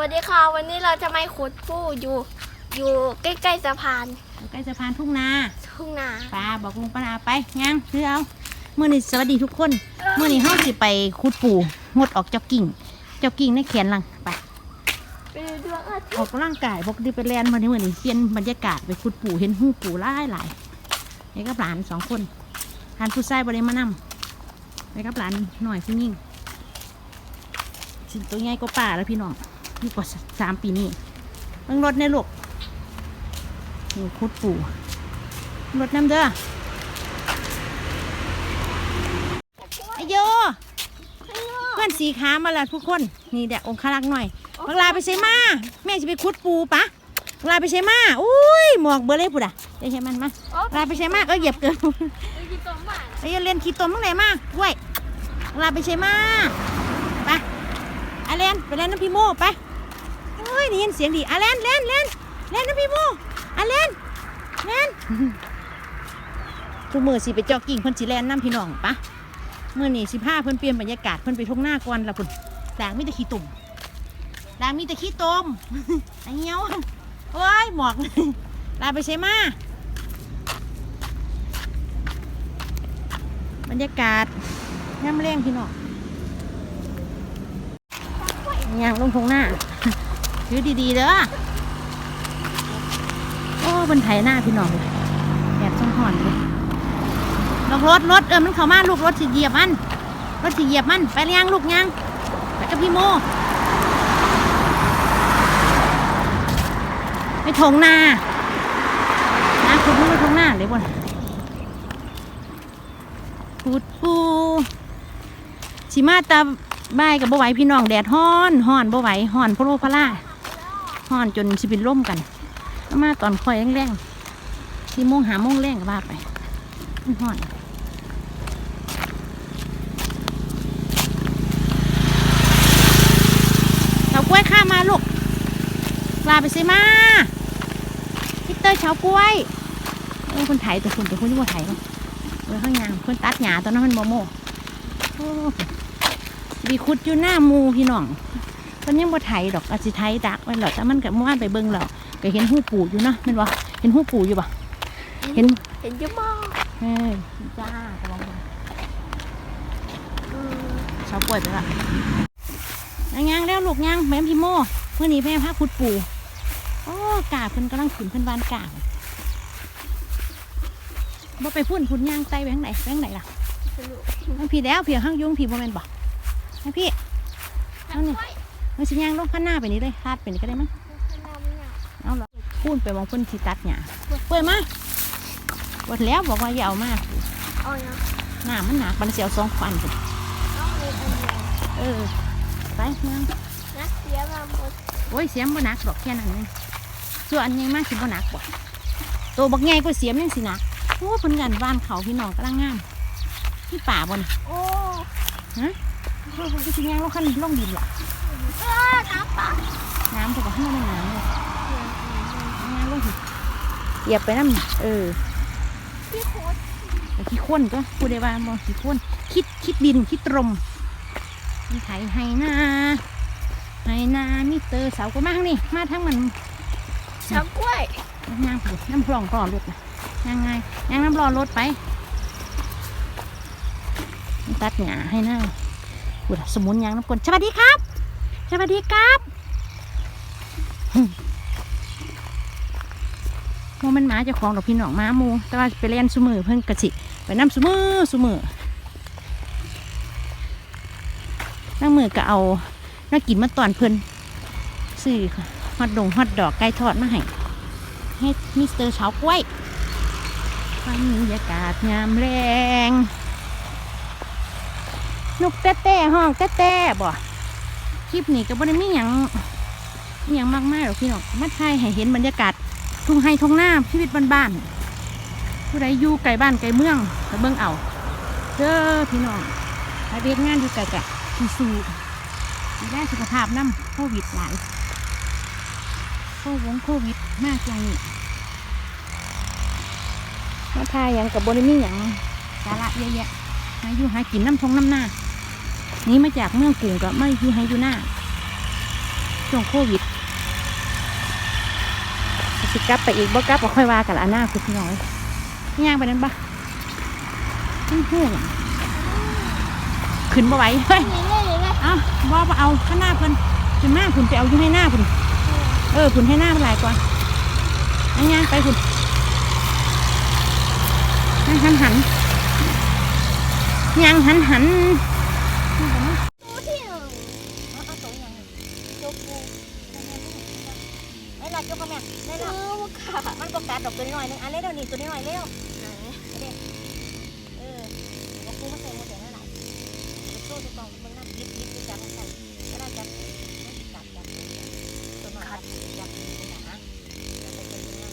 วัสดีค่ะ วันนี้เราจะมาขุดปูอยู่ อยู่ใกล้ๆสะพาน ใกล้สะพานทุ่งนาทุ่งนาป้าบอกลุงป้านาไปยังคือเอาเมื่อนี้สวัสดีทุกคนเมื่อนี้เฮาสิไปขุดปูงดออกจ็อกกิ้งจ็อกกิ้งในแขนหลังไปไปดูดวงอาทิออตกย์กำลังกายบอกดีไปแลนมาในมื่อนี้เปลี่ยนบรรยากาศไปขุดปูเห็นหูปูหลายหลายไปกับหลานสองคนหลานผู้ชายบริมานำไปกับหลานหน่อยผู้ยิ่งสิตัวใหญ่ก็ป่าแล้วพี่น้อง นี่กว่าสามปีนี้เบิ่งรถในลูกนี่ขุดปูรถน้ำเด้อไอโยเพื่อนสีขามาแล้วทุกคน นี่แดกองคารักษ์หน่อยบังลาไปใช้มาแม่จะไปคุดปูปะบังลาไปใช้มาอุ้ยหมวกเบอร์เลยปุดอะเดี๋ยวใช้มันมาโอ้บังลาไปใช้มาเออเหยียบเกินยกินตัวหมาไอ้ยเล่นขี้ตมตั้งไหนมาด้วยบังลาไปใช้มาไป อาเลนไปเล่นน้ำพี่โมไปเฮ้ยได้ยินเสียงดีอาเลนเล่นเล่นเล่นน้ำพี่โมอาเลนเล่นทุกมือสิไปจอกกิ่งเพิ่นสิแลนน้ำพี่น้องปะเมื่อนี่สิผ้าเพิ่นเปลี่ยนบรรยากาศเพิ่นไปทุ่งหน้าก่อนละพุ่นด่างมีแต่ขี้ตุ่มด่างมีแต่ขี้ตุ่มไอ้เงี้ยวโอ้ยหมอกลาไปใช่มาบรรยากาศย่ำแรงพี่น้อง ยางลงทงหน้าถือดีๆเด้อโอ้บนไถหน้าพี่น้องเลยแดดส่องห่อนเลยลงรถรถเออมันเข้ามาลูกรถสิเหยียบมัน รถสิเหยียบมัน ไปเลี้ยงลูกยังไปกับพี่โมไปทงหน้านาคุณมึงไปทงหน้าเลยบ่นปูดปูสิมาตา บ่ายกับบ่ไหวพี่น้องแดดฮ้อนฮ้อนบ่ไหวฮ้อนพะโลพะล่าฮ้อนจนสิเป็นล่มกัน มาตอนค่อยแรงๆที่โมงหาโมงแรงก็ว่าไปมันฮ้อนเฉากล้วยข้ามาลูกลาไปสิมาพิเตอร์เฉากล้วยเออคนไถแต่คนแต่คนที่ว่าไถเนาะเออข้างยางคนตัดหญ้าตอนนั้นมันโมโมโอ้ ดีคุดอยู่หน้าหมูพี่น้องตอนยังบ่ไถดอกอาจสิไถดักไว้หรอกแต่มันกับม่านไปเบิ่งแล้วก็เห็นหูปูอยู่เนาะแม่นบ่เห็นหูปูอยู่บ่เห็นเห็นเยอะมากเออจ้ากำลังมาอืมเฉากล้วยไปละยังยังแล้วลูกยังแม่พี่โมเมื่อนี้แม่พาขุดปูโอ้กาเพิ่นกำลังขึ้นเพิ่นบานกาบ่ไปพุ่นพุ่นย่างไตไปทางไหนไปทางไหนล่ะสนุกทางพี่แล้วพี่ข้างยุงพี่บ่แม่นบ่ ให้พี่เอานี่มันสิย่างลงข้างหน้าไปนี่เลยคาดไปนี่ก็ได้มั้งเอาเหรอพุ่นไปมองเพิ่นสิตัดหญ้าเปิดมาบดแล้วบอกว่าอย่าเอามาเอาเนาะหน้ามันหนักมันเสียวสองฟันสิเอาเลยอันเดียวเออไปเมืองนักเสียมาหมดโอ้ยเสียมบ่หนักดอกแค่นั้นเองส่วนอันใหญ่มากสิบ่หนักบ่ตัวบักใหญ่กว่าเสียมยังสิหนักโอ้เพิ่นกันบ้านเขาพี่น้องกำลังงามที่ป่าบ่นโอ้ เพิ่นก็สิย่างลงคันลงดินล่ะเออน้ำปลาน้ำเพิ่นก็ให้มันน้ำเลยย่างลงดิเหยียบไปน้ำเออพี่โคตรแต่ขี้ข้นก็พูดได้ว่าบ่ขี้ข้นคิดคิดดินคิดตรมมีไถให้นาให้นามีเตอร์เสาก็มาทางนี่ มาทางมันเฉากล้วยย่างไปน้ำพลองรอรถนะย่างไงย่างน้ำรอรถไป ตัดหญ้าให้นั่ง อุดสมุนยางน้ำกลนสวัสดีครับ สวัสดีครับหึโมมันหมาเจ้าของดอกพี่น้องหมามู แต่ว่าไปเล่นสุมือเพิ่นกระสิไปน้ำสุมือสุมือนั่งมือก็เอาน่ากินมาตอนเพิ่นซื้อฮอดดงฮอดดอกไก่ทอดมาให้ให้มิสเตอร์เฉากล้วยบรรยากาศงามแรง นกแต้แต้ห้องแต้แต้บ่คลิปนี้ก็บ่ได้มีหยังมีหยังมากมายหรอกพี่น้องมาถ่ายให้เห็นบรรยากาศทุ่งไร่ทุ่งนาชีวิตบ้านๆผู้ใดอยู่ไกลบ้านไกลเมืองก็เบิ่งเอาเด้อพี่น้องถ้าเรียกงานอยู่ไกลกะสู้ๆดูแลสุขภาพน้ำโควิดหลายโควงโควิดมากอย่างนี้มาทายหยังกับบริมีหยังสาระเยอะแยะหาอยู่หากินน้ำทงน้ำหน้า นี่มาจากเมืองกรุงกับไม่อยู่ให้อยู่หน้าช่วงโควิดสิกลับไปอีกบ่กลับก็ค่อยว่ากันละอันหน้าคุณน้อยย่างไปนั้นปะขึ้นหูหยังขึ้นบ่ไหวเฮ้ยเอาว่าบ่เอาข้างหน้าเพิ่นขึ้นหน้าคุณไปเอาอยู่ให้หน้าคุณเออคุณให้หน้ามันหลายกว่าอันย่างไปคุณหันหันย่างหันหัน ตัวที่หนึ่ง เอาตัวอย่างยกปูไม่ละ ยกก็แม่ไม่เอละอค่ะมันบอกการดอกตัวน้อยนึงอันเล็กเดี๋ยวนี้ตัวน้อยเร็วไหนเออเอาปูมาใส่หมดเดี๋ยวนั่นแหละโซ่ตัวกองมันนั่งยิบยิบยิบจับมันใส่ก็ได้จับจับจับตัวน้อยจับจับนี่นะจับไปตัวนี้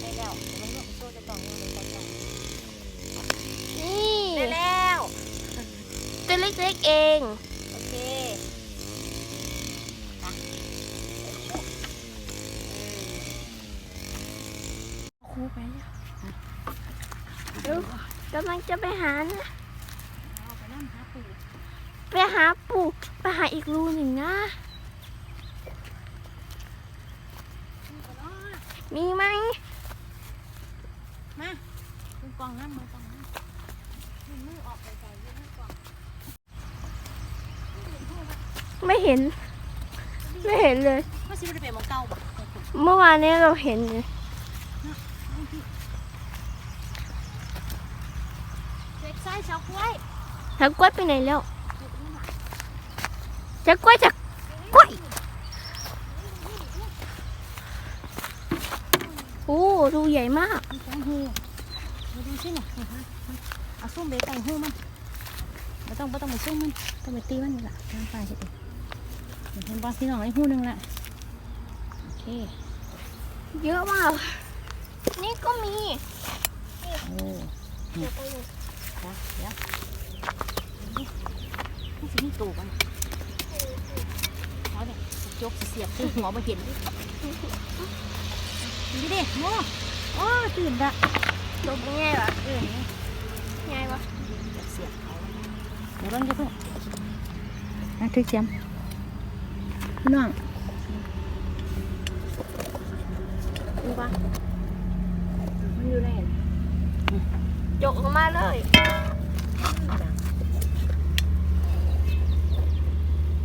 ได้แล้วมันยกโซ่ตัวกองมันใส่จับนี่ได้แล้วตัวเล็กๆเอง โอเค ครูไปแล้วกำลังจะไปหานะ เอาไปนั่งหาปูไปหาปูไปหาอีกรูหนึ่งนะมีไหมมาคุณกองน้ำมือกองน้ำมือออกไปไกลๆมือกองไม่เห็น ไม่เห็นเลยก็สิบเป็นมองเก่าบ่เมื่อวานนี้เราเห็นเลย เด็กไส้ชากล้วยแล้วกล้วยไปไหนแล้วจะกล้วยจะกล้วยโอ้รูใหญ่มากแตงหูดูสิหน่อยเอาส้มเบแตงหูมันไม่ต้องไม่ต้องไปส้มมันต้องไปตีมันนี่แหละน้ำปลาเห็ดเดี๋ยวเห็นบอสที่น้องไอ้หูหนึ่งละโอเคเยอะมากนี่ก็มีโอ้ ดี๋ยวเดี๋ยวนี่สิมีตูมันเอาเนี่ยยกเสียบตึ้งหัวมาเห็นดิดูดิโม่โอ้ตื่นละดูง่ายปะเออง่ายปะเสียบเขาเดี๋ยวร้อนจะเพิ่งนั่นทึกเสียมพี่น้องดูปะมันอยู่ไหน จกออกมาเลย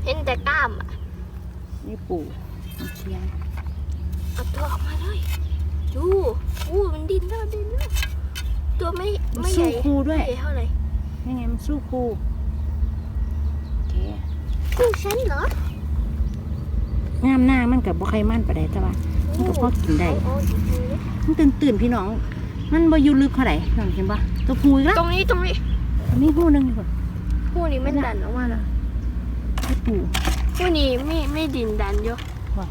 เห็นแต่กล้ามอะนี่ปู่เชียงเอาตัวออกมาเลยดูอู้มันดินแล้วดินแล้วตัวไม่มันไม่ใหสู้ญ่ครูด้วยไม่ใหญ่เท่าไหร่ยังไงมันสู้ครูโอเคกูฉันเหรองามหน้ามันกับบ่ใครมั่นปะไดแต่ว่ามันก็พอกินได้โอ้ยอีกทีดิมันตื่นตื่นๆพี่น้อง มันบ่อยู่ลึกเท่าไหร่น้องเห็นปะตัวพูอีกแล้วตรงนี้ตรงนี้อันนี้หูหนึงดีกว่าผู้นี้ไม่ดันออกมาแล้วไอ้ปู่ผู้นี้ไม่ไม่ดินดันอยู่ว่ะ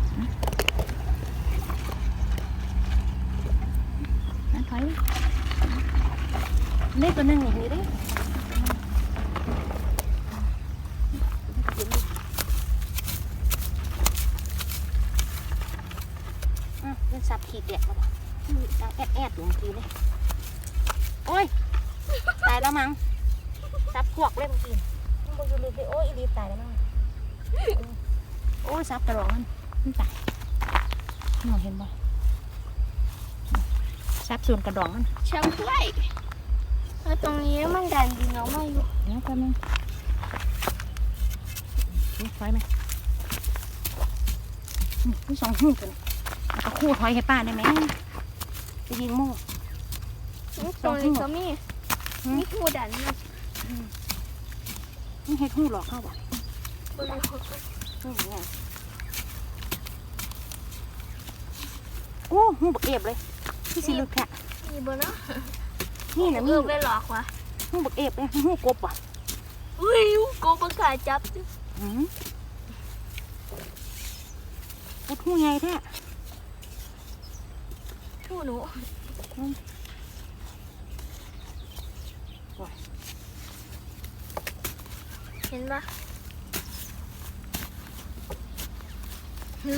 นั่นถอยเล็กตัวหนึงนี่เด้อะเป็นสับขีดแดกมาบ่ ดังแอดแอดอยู่บางทีเลยโอ้ย ตายแล้วมั้งซับพวกเลยเมื่อกี้มันบ่อยู่ลึกเลยโอ้ยอีรีบตายแล้วมั้งโอ้ยซับกระรองมันมันตายหนูเห็นบ่ซับส่วนกระดองมันแชมป์ถ้วยแล้วตรงนี้มันดันดินออกมาอยู่เดี๋ยวแป๊บนึงนี่ถอยไหมนี่มีสองหูกันเอาตะคู่ถอยให้ป้าได้ไหม จะยิงโม่ตรงนี้ก็มีหืมมีผู้ดันอยู่นี่ให้หูหลอกเข้าบ่บนหัวหูไงโอ้หูบักเอฟเลยที่สิลึกแค่มีบนเนาะนี่นะเอมีอไปหลอกวะหูบักเอฟเลยหูกบว่ะอุ้ยโกประกาศจับดิอืมกดหูใหญ่แท้ ผู้หนูเห็นปะ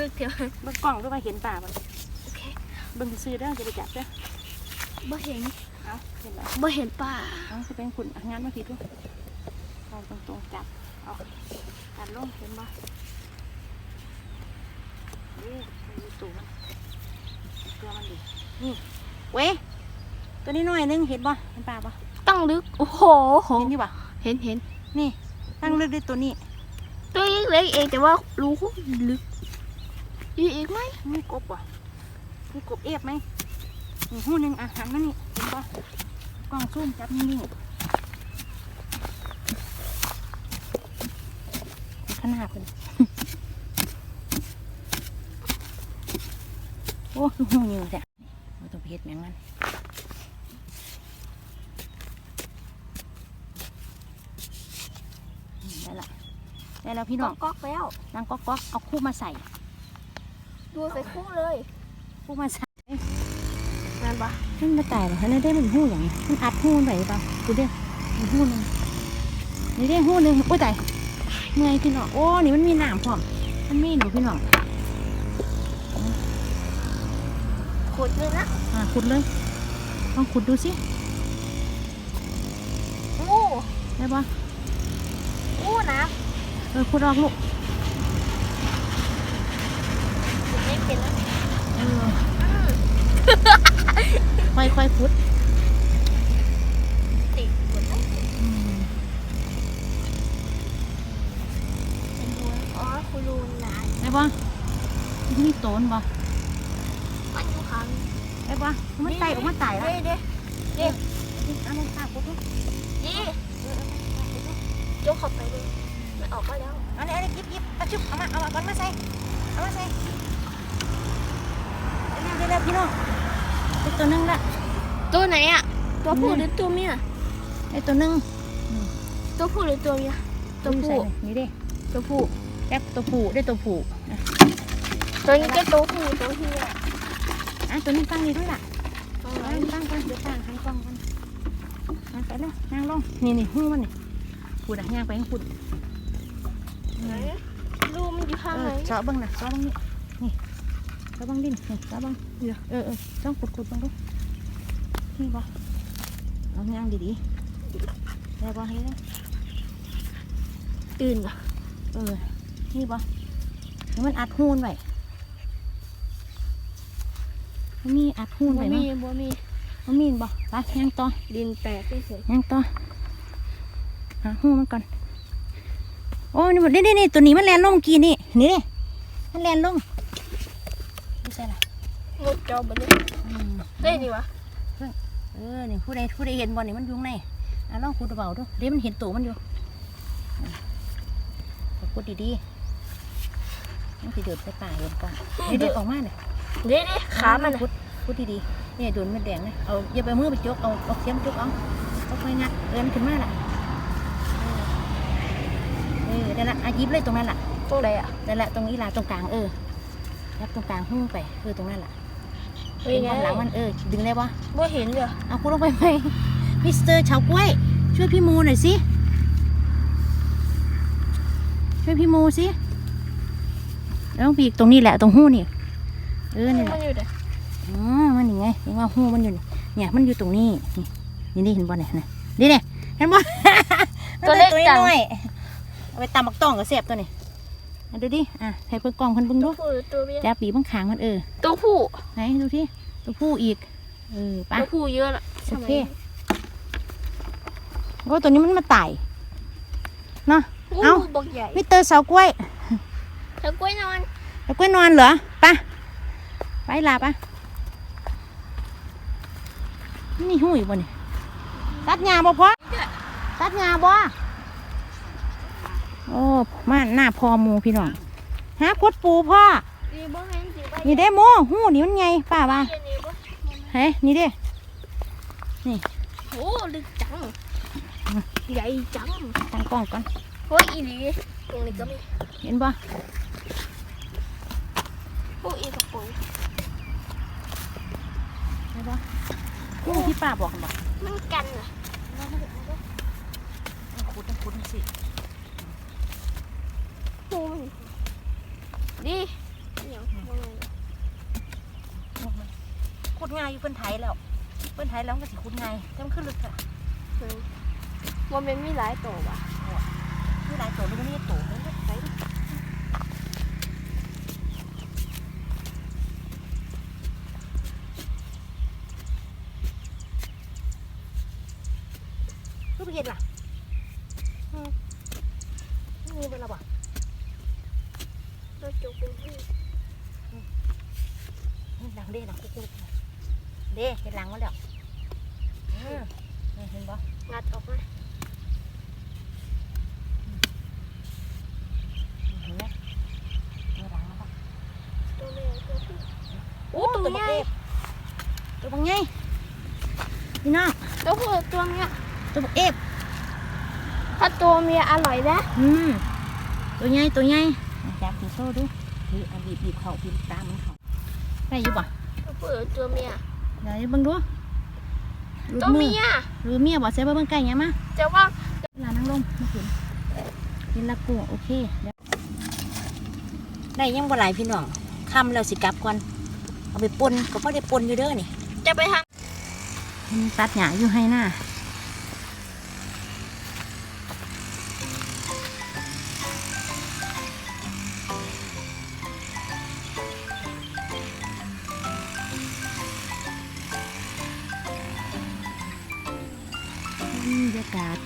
ลึกเดียวเบิ่งกล้องด้วยมาเห็นป่ามันโอเคเบิ่งซื้อได้อจะไปจับเด้อบ่เห็นเอาเห็นแล้วบ่เห็นป่าเอาจะเป็นขุนงานมาผิดด้วยเอาตรงๆจับเอาตัดลงเห็นบ่ตูมันตัวมันดี นี่เว้ยตัวนี้หน่อยนึงเห็นบ่เห็นปลาบ่ต้องลึก โอ้โห เห็นอยู่บ่เห็นเห็นนี่ ตั้งเลือกด้วยตัวนี้ ตัวเล็กๆเองแต่ว่ารู้ลึกมีอีกไหมมีกบบ่มีกบเอฟไหมนี่หูหนึ่งอะหันมานี่เห็นบ่กล้องซูมจับนิ่งๆขนาดเป็นโอ้ดูหูอยู่จ้ะเราต้องไป เฮ็ดแมงมันอืมได้ละได้แล้วพี่น้องก๊อกๆแล้วนางก๊อกก๊อกเอาคู่มาใส่ ดูใส่คู่เลยคู่มาใส่นั่นปะมันมาตายเหรอฮะนี่ได้มันหูอย่างนี้มันอัดหูมันไปหรือเปล่าดูดิมันหูหนึ่งนี่ได้หูหนึ่งโอ้ยตายเมื่อยพี่น้องโอ้นี่มันมีหนามพร้อมมันมีหนูพี่น้อง ขุดเลยนะอ่าขุดเลยลองขุดดูสิโอ้ได้ปะโอ้นะเออขุดออกลูกขุดไม่เป็นนะเอออืมค่อยค่อยๆขุดติดขุดไม่เป็นอืมเป็นบัวอ๋อคุณรูนนานได้ปะมันมีโตนปะ มันอยู่ข้างได้ปะมันไตออกมาตายแล้วเด้เด้เอาลงตาขุดดูยี่ยกเข้าไปเลยมันออกมาแล้วเอาเนี่ยเอาเนี่ยหยิบหยิบเอาชุบเอามาเอามาก่อนมาใส่เอามาใส่เร็วเร็วเร็วพี่น้องได้ตัวหนึงละตัวไหนอะตัวผู้หรือตัวเมียได้ตัวหนึงตัวผู้หรือตัวเมียตัวอยู่ผู้ใส่นี่ดิตัวผู้แอปตัวผู้ได้ตัวผู้อะตัวนี้ก็ตัวผู้ตัวเมีย อะตัวนี้ตั้งนี่ด้วยล่ะเอาตั้ไว้งตั้งกันเดี๋ยวตั้งหันกล้องกันอะไปเลยนั่งลงนี่นี่หูมันนี่พูดอะย่างไปให้พูดไหนรูมันอยู่ข้างเอไหนอเจาะเบังนะเจาะเบังนี่นี่เจาะเบังดินนี่เจาะเบังเดี๋ยวเออเออต้องขุดขุดเบังดูนี่บ่เอาย่างดีๆได้บ่ให้เลยตื่นเหรอเออนี่ปะให้มันอัดหูนไว้ มันมีอัดหูนบ่ไว้มีมั้ยบ่มีมันมีบ่ไปย่างต่อดินแตกเฉยย่างต่อหาหูมันก่อนโอ้นี่นี่นี่นี่ตัวนี้มันแลนลงเมื่อกี้นี่นี่ดิมันแลนลงไม่ใช่ล่ะๆงดจอบ่เลยอืมได้ดีวะเออนี่ผู้ใดผู้ใดเห็นบอลนี่มันอยุ่ข้างในอะลองขุดเบาๆดูเดี๋ยวมันเห็นตัวมันอยู่อะขุดดีๆมันสิเดือดไปป่าเห็นก่อนเด็ดๆออกมาเลยเด้เด้ขามันพุดพุดดีๆเนี่ยโดนเม็ดแดงเลยเอาอย่าไปมือไปจกเอาเอาเข็มจกเอาเอาไปงัดเอินขึ้นมาล่ะเออได้ละอายิบเลยตรงนั้นล่ะตรงไหนอะได้ละตรงนี้ล่ะตรงกลางเออยับตรงกลางหุ้งไปเออตรงนั้นล่ะเฮ้ดึยงไงความหลังมันเออดึงได้ปะบ่เห็นเลยเอาคุณลงไปไหมมิสเตอร์เฉากล้วย ช่วยพี่มูหน่อยสิช่วยพี่มูสิแล้วต้องปีกตรงนี้แหละตรงหู้นี่ เออนี่แหมัละนอยู่ไหนอ๋อมันยังไงเห็นว่าหูมันอยู่นี่เนี่ยมันอยู่ตรงนี้นี่นี่นี่เห็นบ่เนี่ยนะนี่เนี่ยเห็นบ่ตัวเล็กจังน้อยเอาไปตำบักต้องกับเสียบตัวนี้อะดูดิอะให้เพิ่นกล้องเพิ่นเบิ่งตัดูวผู้หรือตัวเมียจับปีบังขางมันเออตัวผู้ไหนดูที่ตัวผู้อีกเออไป ตัวผู้เยอะละโอเค โอ้ตัวนี้มันมาไต่เนาะอู้เอ้าบอกใหญ่มิสเตอร์เสากล้วย แล้วกล้วยนอนเสากล้วยนอนเหรอไป ไปลาไปนี่หูอีกบ่นี่ตัดหญ้าบ่พอตัดหญ้าบ่โอ้มาหน้าพอหมูพี่น้องหาพดปูพ่อนี่บ่เห็นสิบ่นี่เด้โมหูนี่มันไงป้าว่าเห็นนี่บ่เฮ้ยนี่เด้โอ้ลึกจังใหญ่จังตั้งกล้องก่อนโอ้ยอีหลีตรงนี้ก็มีเห็นบ่โอ้ยอีกระโปรง เห็นบ่ หูที่ป้าบอกกันบ่มันกันน่ะต้องขุดต้องขุดสิหูมันดิเดี๋ยวบ่เลยขุดง่ายอยู่เพิ่นไถแล้ว เพิ่นไถแล้วมันก็สิขุดง่ายแต่มันขึ้นลึกค่ะเออว่ามันมีหลายตัวว่ะมีหลายตัวเลยมันมีตัวมันก็ไถดิ เห็นล่ะอืมนี่เป็นระบาดเราจกเป็นที่ดังเด้ดังกุ๊กกุ๊กเด้เห็นหลังมาแล้วอืมนี่เห็นบ่งัดออกมาเห็นไหมเห็นหลังมาแล้วตัวแม่ตัวผู้โอ้ตัวบักเอฟตัวบักไงพี่น้องตัวผู้ตัวเนี้ย ตัวบักเอฟถ้าตัวเมียอร่อยนะอืมตัวใหญ่ตัวใหญ่จับถือโซ่ดูถือเอาบีบบีบเข่าบีบตามมันเข่าได้อยู่ป่ะตัวผู้หรือตัวเมียเดี๋ยวเบิ่งดูรูดตัวมือเมียหรือเมียบอกเสียบ่เบิ่งไก่ยังมาจะว่าเวลานั่งลงมาขึ้นเป็นละกูโอเคเดี๋ยวได้ยังบ่หลายพี่น้องคำแล้วสิกลับก่อนเอาไปปนก็พอได้ปนอยู่เด้อนี่ จะไปทมันตัดหญ้าอยู่ให้หน้า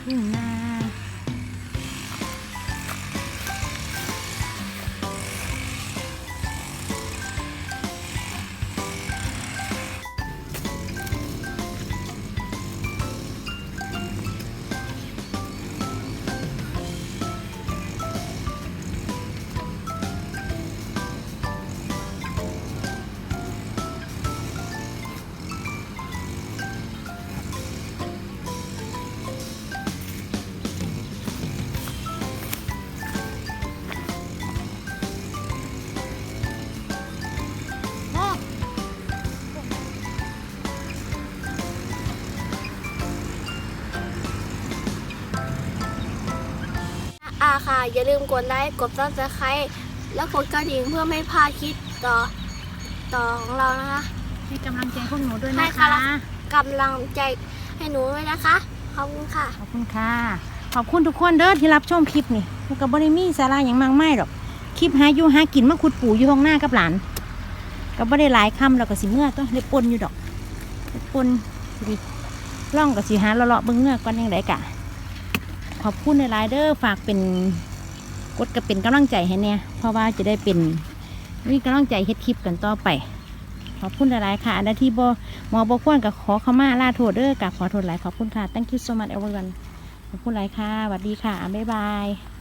ย อาค่ะอย่าลืมกดไลค์ กดซับสไครต์แล้วกดกระดิ่งเพื่อไม่พลาดคลิปต่อต่อของเรานะคะ ให้กำลังใจพวกหนูด้วยให้นะค่ะคะกำลังใจให้หนูด้วยนะคะ ขอบคุณค่ะ ขอบคุณค่ะ ขอบคุณทุกคนเด้อที่รับชมคลิปนี่แล้วก็บ่ได้มีสาระอย่างมากมายหรอก คลิปหาอยู่หากินมาขุดปู่อยู่ห้องหน้ากับหลานก็บ่ได้หลายคำแล้วก็สิเมื่อต้องได้ปนอยู่ดอกได้ปนดิล่องก็สิหาเลาะๆเบิ่งเงือกก่อนยังไดกะ ขอบคุณหลายๆเด้อฝากเป็น กดก็เป็นกำลังใจให้เนี่ยเพราะว่าจะได้เป็นมีกำลังใจเฮ็ดคลิปกันต่อไป ขอบคุณหลายๆค่ะอันที่บอหมอบอควนกับขอเข้ามาลาโทษเด้อกับขอโทษหลายขอบคุณค่ะ thank you so much everyone ขอบคุณหลายค่ะสวัสดีค่ะบ๊ายบาย